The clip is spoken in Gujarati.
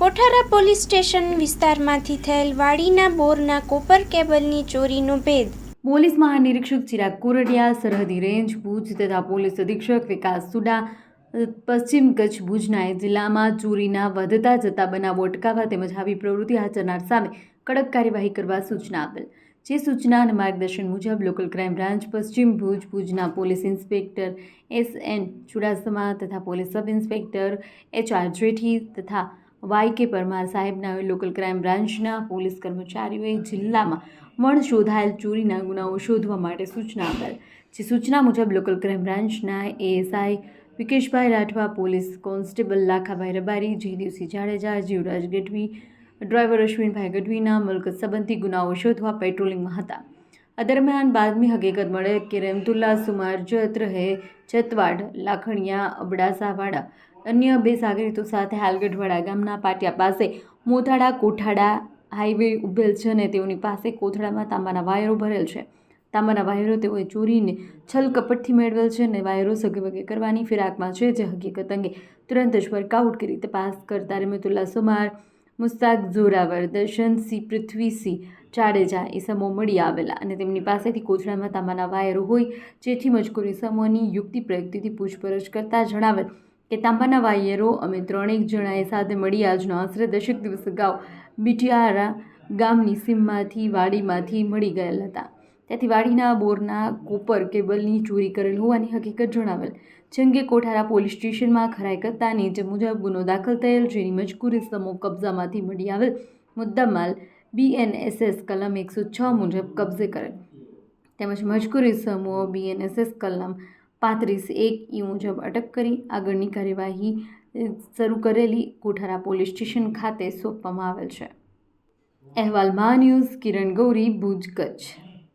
કોઠારા પોલીસ સ્ટેશન વિસ્તારમાંથી થયેલ વાડીના બોરના કોપર કેબલની ચોરીનો ભેદ. પોલીસ મહાનિરીક્ષક ચિરાગ કોરડિયા, સરહદી રેન્જ ભુજ તથા પોલીસ અધિક્ષક વિકાસ સુડા પશ્ચિમ કચ્છ ભુજના જિલ્લામાં ચોરીના વધતા જતા બનાવો અટકાવવા તેમજ આવી પ્રવૃત્તિ આચરનાર સામે કડક કાર્યવાહી કરવા સૂચના આપેલ. જે સૂચના અને માર્ગદર્શન મુજબ લોકલ ક્રાઇમ બ્રાન્ચ પશ્ચિમ ભુજ, ભુજના police inspector S N Chudasama તથા police sub inspector H R Jethi તથા વાય કે પરમાર સાહેબના લોકલ ક્રાઇમ બ્રાન્ચના પોલીસ કર્મચારીઓએ જિલ્લામાં મણ શોધાયેલ ચોરીના ગુનાઓ શોધવા માટે સૂચના આપેલ જે સૂચના મુજબ, લોકલ ક્રાઇમ બ્રાન્ચના ASI Vikeshbhai Rathwa, police constable Lakhabhai Rabari, Jaydevsinh Jadeja, Jivraj Gadhvi, driver Ashwinbhai ગઢવીના મિલકત સંબંધી ગુનાઓ શોધવા પેટ્રોલિંગમાં હતા. આ દરમિયાન બાદમી હકીકત મળે કે રેમતુલ્લા, સુમાર જત રહે, જતવાડ, લાખણિયા, અબડાસાવાડા અન્ય બે સાગરીતો સાથે હાલગઢવાડા ગામના પાટિયા પાસે મોથાડા કોઠાડા હાઈવે ઉભેલ છે અને તેઓની પાસે કોથળામાં તાંબાના વાયરો ભરેલ છે. તાંબાના વાયરો તેઓએ ચોરીને છલ કપટથી મેળવેલ છે અને વાયરો સગવગે કરવાની ફિરાકમાં છે, જે હકીકત અંગે તુરંત જ વર્કઆઉટ કરી તપાસ કરતા રેમતુલ્લા સુમાર, મુસ્તાક જોરાવર દર્શનસિંહ જાડેજા એ સમૂહ મળી આવેલા અને તેમની પાસેથી કોથળામાં તાંબાના વાયરો હોય, જેથી મજકૂરી સમૂહની યુક્તિ પ્રયુક્તિથી પૂછપરછ કરતા જણાવેલ કે તાંબાના વાયરો અમે ત્રણેક જણાએ સાથે મળી આજનો આશરે દશેક દિવસ અગાઉ બિટિયારા ગામની સીમમાંથી, વાડીમાંથી મળી ગયેલ હતા. ત્યાંથી વાડીના, બોરના, કોપર કેબલની ચોરી કરેલ હોવાની હકીકત જણાવેલ. જે કોઠારા પોલીસ સ્ટેશનમાં ખરાઈ કરતા નીચે મુજબ ગુનો દાખલ થયેલ, જેની મજકૂરી સમૂહ કબજામાંથી મળી આવેલ મુદ્દામાલ બીએનએસએસ કલમ એકસો છ મુજબ કબજે કરેલ. તેમજ મજકૂરી સમૂહ બીએનએસએસ કલમ પાંત્રીસ એક ઈ મુજબ અટક કરી, આગળની કાર્યવાહી શરૂ કરેલી કોઠારા પોલીસ સ્ટેશન ખાતે સોંપવામાં આવેલ છે. અહેવાલ મા ન્યૂઝ કિરણ ગૌરી, ભુજ, કચ્છ.